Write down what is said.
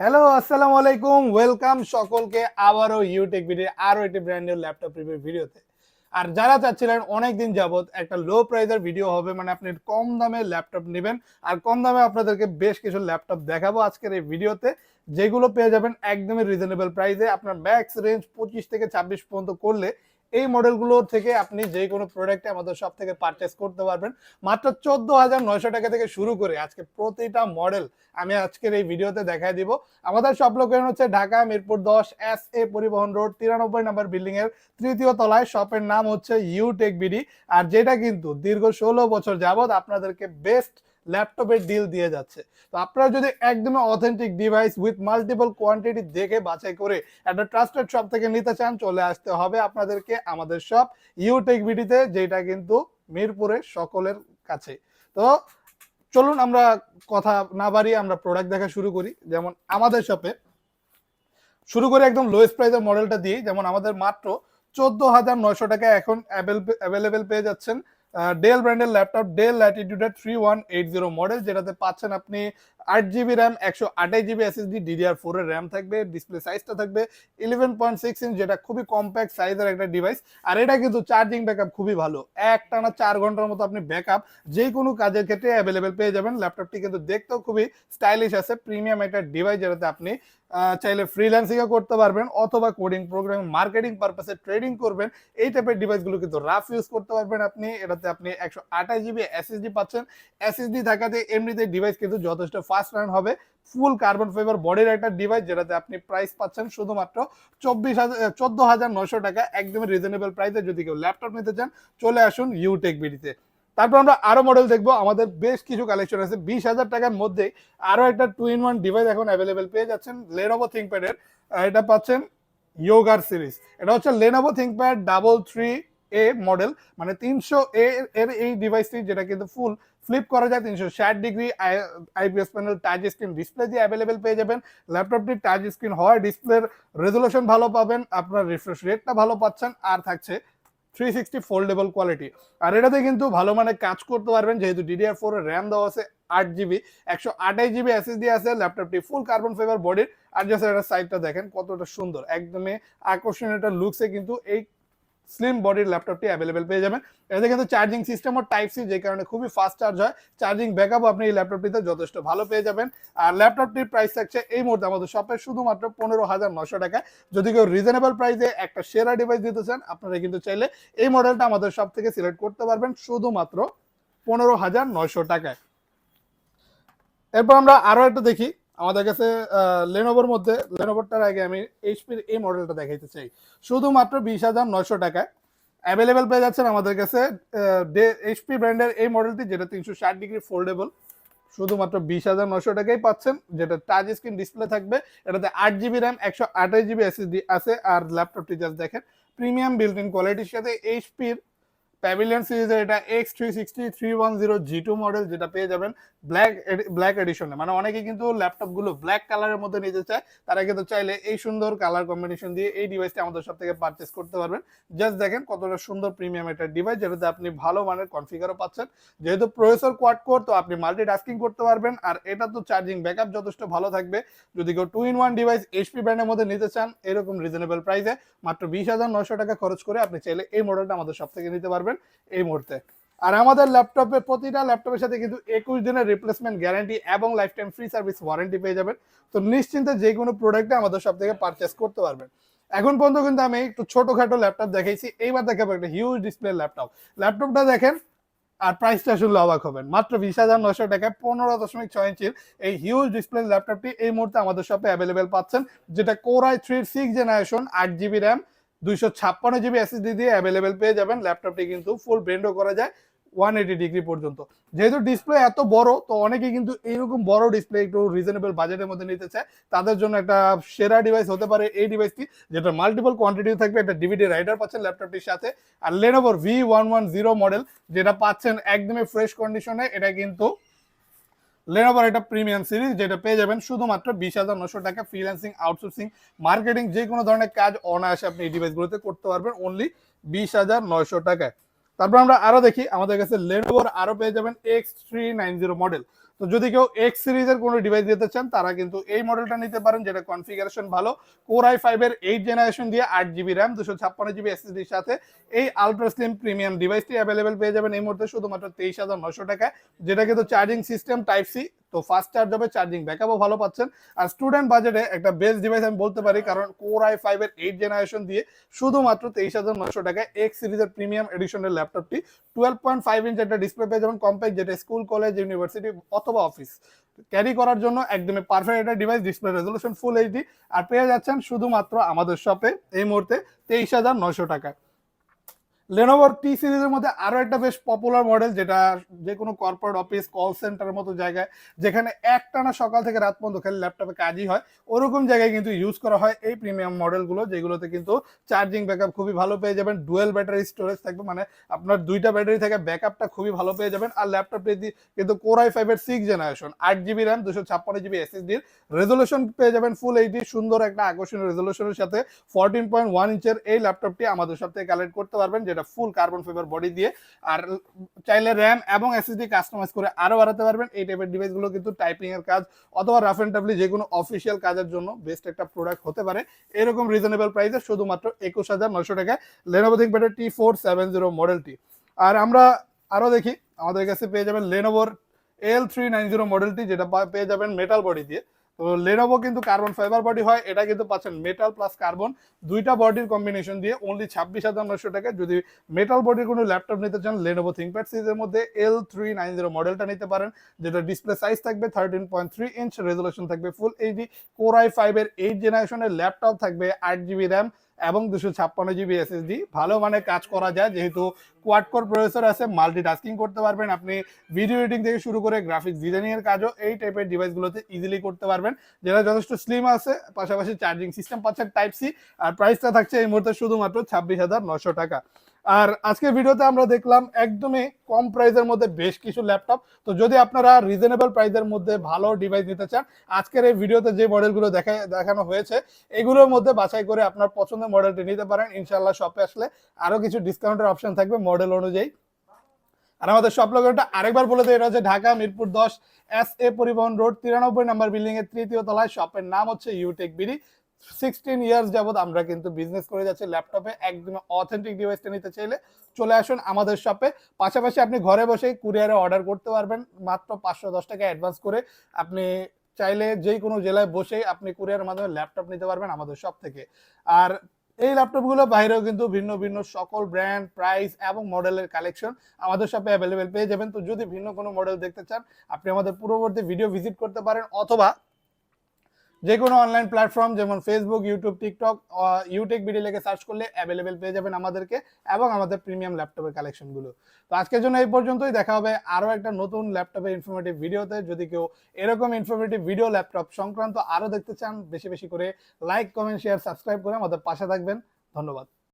Hello আসসালামু আলাইকুম। Welcome সকলকে আবারও ইউটেক ভিডিও আরও একটি ব্র্যান্ডের ল্যাপটপ রিভিউ ভিডিওতে আর যারা চাচ্ছিলেন অনেক দিন যাবত একটা লো প্রাইসের ভিডিও হবে মানে আপনি কম দামে ল্যাপটপ নেবেন, আর কম দামে আপনাদেরকে বেশ কিছু ল্যাপটপ দেখাবো আজকের এই ভিডিওতে যেগুলো পেয়ে যাবেন একদমই রিজনেবল প্রাইসে আপনার ম্যাক্স রেঞ্জ পঁচিশ থেকে ছাব্বিশ পর্যন্ত করলে এই মডেলগুলোর থেকে আপনি যে কোনো প্রোডাক্টে আমাদের সব থেকে পারচেস করতে পারবেন। মাত্র চোদ্দ হাজার নয়শো টাকা থেকে শুরু করে আজকে প্রতিটা মডেল আমি আজকের এই ভিডিওতে দেখাই দিব। আমাদের সব লোকেশন হচ্ছে ঢাকা মিরপুর দশ এস এ পরিবহন রোড, তিরানব্বই নম্বর বিল্ডিং এর তৃতীয় তলায়। শপের নাম হচ্ছে ইউটেক বিডি আর যেটা কিন্তু দীর্ঘ ষোলো বছর যাবত আপনাদেরকে বেস্ট ল্যাপটপের ডিল দিয়ে যাচ্ছে। তো আপনারা যদি একদমই authentic device with multiple quantity দেখে বাছাই করে একটা ট্রাস্টেড শপ থেকে নিতে চান, চলে আসতে হবে আপনাদেরকে আমাদের শপ ইউটেক বিডিতে যেটা কিন্তু মিরপুরে সকলের কাছে। তো চলুন আমরা কথা না বাড়িয়ে আমরা প্রোডাক্ট দেখা শুরু করি। যেমন আমাদের শপে শুরু করে একদম লোয়েস্ট প্রাইসের মডেলটা দিয়ে যেমন আমাদের মাত্র চোদ্দ হাজার নয়শো টাকা এখন অ্যাভেলেবেল পেয়ে যাচ্ছেন ডেল ব্র্যান্ডের laptop Dell ল্যাটিটিউডের three one eight zero model যেটাতে পাচ্ছেন আপনি আট জিবি র্যাম একশো আঠাশ GB SSD DDR four RAM থাকবে ডিসপ্লে সাইজটা থাকবে ইলেভেন পয়েন্ট সিক্স ইঞ্চ যেটা খুবই কম্প্যাক্ট সাইজের একটা ডিভাইস আর এটা কিন্তু চার্জিং ব্যাকআপ খুবই ভালো। এক টানা চার ঘণ্টার মতো আপনি ব্যাকআপ যে কোনো কাজের ক্ষেত্রে অ্যাভেলেবেল পেয়ে যাবেন। ল্যাপটপটি কিন্তু দেখতেও খুবই স্টাইলিশ আছে। প্রিমিয়াম একটা ডিভাইস যেটাতে আপনি চাইলে ফ্রিল্যান্সিংও করতে পারবেন অথবা কোডিং প্রোগ্রামিং মার্কেটিং পারপাসে ট্রেডিং করবেন। এই টাইপের ডিভাইসগুলো কিন্তু রাফ ইউজ করতে পারবেন আপনি। এটাতে আপনি একশো আঠাশ জিবি এসএসডি পাচ্ছেন। এসএসডি থাকাতে এমনিতে ডিভাইস কিন্তু যথেষ্ট ফাস্ট রান হবে ফুল কার্বন ফাইবার বডির একটা ডিভাইস যেটাতে আপনি প্রাইস পাচ্ছেন শুধুমাত্র চব্বিশ হাজার চোদ্দ হাজার নশো টাকা, একদমই রিজনেবল প্রাইসে যদি কেউ ল্যাপটপ নিতে চান, চলে আসুন ইউটেক বিডিতে তারপর আমরা আরও মডেল দেখব। আমাদের বেশ কিছু কালেকশন আছে। বিশ হাজার টাকার মধ্যে আরও একটা টু ইন ওয়ান ডিভাইস এখন অ্যাভেলেবেল পেয়ে যাচ্ছেন লেনোভো থিঙ্কপ্যাডের এটা পাচ্ছেন ইয়োগার সিরিজ এটা হচ্ছে Lenovo ThinkPad double three A model মানে তিনশো এ এর এই ডিভাইসটি যেটা কিন্তু ফুল ফ্লিপ করা যায়, তিনশো ষাট degree IPS panel touch screen display দিয়ে অ্যাভেলেবেল পেয়ে যাবেন। ল্যাপটপটি টাচ স্ক্রিন হয় ডিসপ্লের রেজলিউশন ভালো পাবেন, আপনার রিফ্রেশ রেটটা ভালো পাচ্ছেন, আর থাকছে থ্রি সিক্সটি ফোল্ডেবল কোয়ালিটি আর এটাতে কিন্তু ভালো মানে কাজ করতে পারবেন, যেহেতু ডিডিআর ফোর র্যাম দেওয়া আছে, আট জিবি একশো আঠাশ জিবি এসএসডি আছে ল্যাপটপটি ফুল কার্বন ফাইবার বডির আর জাস্ট এটা সাইডটা দেখেন কতটা সুন্দর, একদমই আকর্ষণীয় একটা লুকসে কিন্তু এই স্লিম বডির ল্যাপটপটি অ্যাভেলেবেল পেয়ে যাবেন। এতে কিন্তু চার্জিং সিস্টেম ও টাইপ সি যে কারণে খুবই ফাস্ট চার্জ হয়। চার্জিং ব্যাকআপ আপনি এই ল্যাপটপটিতে যথেষ্ট ভালো পেয়ে যাবেন। আর ল্যাপটপটির প্রাইস থাকছে এই মুহূর্তে আমাদের শপে শুধুমাত্র পনেরো হাজার নশো টাকা। যদি কেউ রিজনেবল প্রাইসে একটা সেরা ডিভাইস দিতে চান, আপনারা কিন্তু চাইলে এই মডেলটা আমাদের সব থেকে সিলেক্ট করতে পারবেন শুধুমাত্র পনেরো হাজার নয়শো টাকায়। এরপর আমরা আরও একটা দেখি। আমাদের কাছে লেনোভোর মধ্যে লেনোভোরটার আগে আমি এইচপির এই মডেলটা দেখাইতে চাই। শুধুমাত্র বিশ হাজার নয়শো টাকায় অ্যাভেলেবেল পেয়ে যাচ্ছেন আমাদের কাছে এইচপি ব্র্যান্ডের এই মডেলটি যেটা তিনশো ষাট ডিগ্রি ফোল্ডেবল শুধুমাত্র বিশ হাজার নশো টাকাই পাচ্ছেন, যেটা টাচ স্ক্রিন ডিসপ্লে থাকবে। এটাতে আট জিবি র্যাম একশো আঠাশ জিবি এসএসডি আছে, আর ল্যাপটপটি জাস্ট দেখেন। প্রিমিয়াম বিল্ট ইন কোয়ালিটির সাথে এইচপির প্যাভিলিয়ন সিরিজের এটা X three sixty three one zero G two model যেটা পেয়ে যাবেন ব্ল্যাক ব্ল্যাক এডিশনে মানে অনেকে কিন্তু ল্যাপটপগুলো ব্ল্যাক কালারের মধ্যে নিতে চায়, তারা কিন্তু চাইলে এই সুন্দর কালার কম্বিনেশন দিয়ে এই ডিভাইসটা আমাদের সব থেকে পারচেস করতে পারবেন। জাস্ট দেখেন কতটা সুন্দর প্রিমিয়াম একটা ডিভাইস যেটাতে আপনি ভালো মানের কনফিগারও পাচ্ছেন। যেহেতু প্রসেসর কোয়াড কোর তো আপনি মাল্টি টাস্কিং করতে পারবেন, আর এটা তো চার্জিং ব্যাকআপ যথেষ্ট ভালো থাকবে। যদি কেউ two in one device HP ব্র্যান্ডের মধ্যে নিতে চান, এরকম রিজনেবল প্রাইসে মাত্র বিশ হাজার নশো টাকা খরচ করে আপনি চাইলে এই মডেলটা আমাদের সব থেকে নিতে পারবেন। এই মুহূর্তে। আর আমাদের ল্যাপটপে, প্রতিটা ল্যাপটপের সাথে কিন্তু একুশ দিনের রিপ্লেসমেন্ট গ্যারান্টি এবং lifetime free service warranty পেয়ে যাবেন। তো নিশ্চিন্তে যে কোনো প্রোডাক্টে আমাদের সব থেকে পারচেস করতে পারবেন। এখন পর্যন্ত কিন্তু আমি একটু ছোটখাটো ল্যাপটপ দেখাইছি। এইবার দেখাবো একটা হিউজ ডিসপ্লে ল্যাপটপ। ল্যাপটপটা দেখেন, আর প্রাইসটা শুনলে অবাক হবেন। মাত্র বিশ হাজার নশো টাকায় পনেরো দশমিক ছয় ইঞ্চির এই হিউজ ডিসপ্লে ল্যাপটপটি এই মুহূর্তে আমাদের শপে অ্যাভেলেবেল পাচ্ছেন, যেটা core i three six generation আট জিবি র্যাম দুইশো ছাপ্পান্ন জিবি এসএসডি দিয়ে অ্যাভেলেবেল পেয়ে যাবেন ল্যাপটপটি কিন্তু ফুল ব্রেন্ডও করা যায় ওয়ান এইটি ডিগ্রি পর্যন্ত। যেহেতু ডিসপ্লে এত বড়, তো অনেকে কিন্তু এইরকম বড় ডিসপ্লে একটু রিজনেবল বাজেটের মধ্যে নিতে চায়। তাদের জন্য একটা সেরা ডিভাইস হতে পারে এই ডিভাইসটি যেটা মাল্টিপল কোয়ান্টিটি থাকবে, একটা ডিভিডি রাইডার পাচ্ছেন ল্যাপটপটির সাথে, আর লেনোভোর V one one zero model যেটা পাচ্ছেন একদমই ফ্রেশ কন্ডিশনে এটা কিন্তু লেনোভোর একটা প্রিমিয়াম সিরিজ যেটা পেয়ে যাবেন শুধুমাত্র বিশ হাজার নশো টাকা ফ্রিল্যান্সিং আউটসোর্সিং মার্কেটিং যে কোনো ধরনের কাজ অনায়াসে আপনি এই ডিভাইসগুলোতে করতে পারবেন অনলি বিশ হাজার নয়শো টাকায়। তারপর আমরা আরও দেখি, আমাদের কাছে লেনোভোর আরও পেয়ে যাবেন X three nine zero model তো যদি কেউ এক্স সিরিজের কোনো ডিভাইস দিতে চান, তারা কিন্তু এই মডেলটা নিতে পারেন, যেটা কনফিগারেশন ভালো। কোর আই ফাইভের এইট জেনারেশন দিয়ে আট জিবি র্যাম দুশো ছাপ্পান্ন জিবি এসএসডির সাথে এই আলট্রা স্লিম প্রিমিয়াম ডিভাইসটি অ্যাভেলেবেল পেয়ে যাবেন। এই মুহূর্তে শুধুমাত্র তেইশ হাজার নশো টাকায়, যেটা কিন্তু চার্জিং সিস্টেম টাইপ সি তো ফাস্ট চার্জ হবে চার্জিং ব্যাকআপও ভালো পাচ্ছেন। আর স্টুডেন্ট বাজেটে একটা বেস্ট ডিভাইস আমি বলতে পারি, কারণ কোর আই ফাইভের এইট জেনারেশন দিয়ে শুধুমাত্র তেইশ হাজার নশো টাকায় এক্স সিরিজের প্রিমিয়াম এডিশনের ল্যাপটপটি টুয়েলভ পয়েন্ট ফাইভ ইঞ্চ একটা ডিসপ্লে পেয়ে যাবেন কম্প্যাক্ট যেটা স্কুল কলেজ ইউনিভার্সিটি অথবা অফিস ক্যারি করার জন্য একদমই পারফেক্ট একটা device display resolution full HD আর পেয়ে যাচ্ছেন শুধুমাত্র আমাদের শপে এই মুহূর্তে তেইশ হাজার নশো টাকায়। লেনোভোর টি সিরিজের মধ্যে আরও একটা বেশ পপুলার মডেল যেটা যে কোনো কর্পোরেট অফিস কল সেন্টারের মতো জায়গায়, যেখানে একটানা সকাল থেকে রাত পর্যন্ত খালি ল্যাপটপে কাজই হয়, ওরকম জায়গায় কিন্তু ইউজ করা হয় এই প্রিমিয়াম মডেলগুলো যেগুলোতে কিন্তু চার্জিং ব্যাকআপ খুবই ভালো পেয়ে যাবেন ডুয়েল ব্যাটারি স্টোরেজ থাকবে মানে আপনার দুইটা ব্যাটারি থেকে ব্যাকআপটা খুবই ভালো পেয়ে যাবেন, আর ল্যাপটপটি কিন্তু কোরাই ফাইভের সিক্স জেনারেশন আট জিবি র্যাম দুশো ছাপ্পান্ন জিবি এসএসডির রেজলিউশন পেয়ে যাবেন ফুল এইচডি সুন্দর একটা আকর্ষণীয় রেজলিউশনের সাথে ফোরটিন পয়েন্ট ওয়ান ইঞ্চের এই ল্যাপটপটি আমাদের সব থেকে কালেক্ট করতে পারবেন, যেটা ফুল কার্বন ফাইবার বডি দিয়ে। আর চাইলে র্যাম এবং এসএসডি কাস্টমাইজ করে আরও বাড়াতে পারবেন। এই টাইপের ডিভাইসগুলো কিন্তু টাইপিং এর কাজ অথবা রাফ এন্ড টাফলি যে কোনো অফিসিয়াল কাজের জন্য বেস্ট একটা প্রোডাক্ট হতে পারে। এরকম রিজনেবল প্রাইসে শুধুমাত্র একুশ হাজার নশো টাকায় লেনোভো থিঙ্কপ্যাডের টি ফোর সেভেন জিরো মডেলটি আর আমরা আরও দেখি, আমাদের কাছে পেয়ে যাবেন লেনোভোর এল থ্রি নাইন জিরো মডেলটি যেটা পেয়ে যাবেন মেটাল বডি দিয়ে। তো লেনোভো কিন্তু কার্বন ফাইবার বডি হয়, এটা কিন্তু পাচ্ছেন মেটাল প্লাস কার্বন দুইটা বডির কম্বিনেশন দিয়ে অনলি ছাব্বিশ হাজার নশো টাকা। যদি মেটাল বডির কোনো ল্যাপটপ নিতে চান লেনোভো থিঙ্কপ্যাড সিরিজের মধ্যে এল থ্রি নাইন জিরো মডেলটা নিতে পারেন, যেটা ডিসপ্লে সাইজ থাকবে thirteen point three inch resolution থাকবে ফুল এইচডি কোর আই ফাইভের এইট জেনারেশনের ল্যাপটপ থাকবে আট জিবি র্যাম এবং দুশো ছাপ্পান্ন জিবি এসএসডি। ভালো মানে কাজ করা যায়, যেহেতু কোয়াড কোর প্রসেসর আছে মাল্টিটাস্কিং করতে পারবেন আপনি। ভিডিও এডিটিং থেকে শুরু করে গ্রাফিক্স ডিজাইনিং এর কাজও এই টাইপের ডিভাইসগুলোতে ইজিলি করতে পারবেন। যেটা যথেষ্ট স্লিম আছে, পাশাপাশি চার্জিং সিস্টেম পাচ্ছেন টাইপ সি আর প্রাইসটা থাকছে এই মুহূর্তে শুধুমাত্র ছাব্বিশ হাজার নশো টাকা। আর আজকের ভিডিওতে আমরা দেখলাম একদমই কম প্রাইসের মধ্যে বেশ কিছু ল্যাপটপ তো যদি আপনারা রিজনেবল প্রাইসের মধ্যে ভালো ডিভাইস নিতে চান, আজকের এই ভিডিওতে যে মডেলগুলো দেখা, দেখানো হয়েছে, এগুলোর মধ্যে বাছাই করে আপনার পছন্দের মডেলটি নিতে পারেন। ইনশাল্লাহ শপে আসলে আরও কিছু ডিসকাউন্টের অপশন থাকবে মডেল অনুযায়ী। আর আমাদের শপ লোকেশনটা আরেকবার বলে দেয় এটা হচ্ছে ঢাকা মিরপুর দশ এস এ পরিবহন রোড, তিরানব্বই নাম্বার বিল্ডিং এর তৃতীয় তলায়। শপের নাম হচ্ছে ইউটেক বিডি সিক্সটিন ইয়ার্স যাবত আমরা কিন্তু বিজনেস করে যাচ্ছি ল্যাপটপে একদম অথেন্টিক ডিভাইসটা নিতে চাইলে চলে আসুন আমাদের শপে পাশাপাশি আপনি ঘরে বসেই কুরিয়ারে অর্ডার করতে পারবেন, মাত্র পাঁচশো দশ টাকা অ্যাডভান্স করে। আপনি চাইলে যেই কোনো জেলায় বসেই আপনি কুরিয়ারের মাধ্যমে ল্যাপটপ নিতে পারবেন আমাদের শপ থেকে। আর এই ল্যাপটপগুলো বাইরেও কিন্তু ভিন্ন ভিন্ন সকল ব্র্যান্ড প্রাইস এবং মডেলের কালেকশন আমাদের শপে অ্যাভেলেবেল পেয়ে যাবেন। তো যদি ভিন্ন কোনো মডেল দেখতে চান, আপনি আমাদের পূর্ববর্তী ভিডিও ভিজিট করতে পারেন অথবা যে কোনো অনলাইন প্ল্যাটফর্ম যেমন ফেসবুক ইউটিউব টিকটক ইউটেক ভিডিও লেগে সার্চ করলে অ্যাভেলেবেল পেয়ে যাবেন আমাদেরকে এবং আমাদের প্রিমিয়াম ল্যাপটপের কালেকশনগুলো তো আজকের জন্য এই পর্যন্তই। দেখা হবে আরও একটা নতুন ল্যাপটপের ইনফরমেটিভ ভিডিওতে যদি কেউ এরকম ইনফরমেটিভ ভিডিও ল্যাপটপ সংক্রান্ত আরও দেখতে চান, বেশি বেশি করে লাইক কমেন্ট শেয়ার সাবস্ক্রাইব করে আমাদের পাশে থাকবেন। ধন্যবাদ।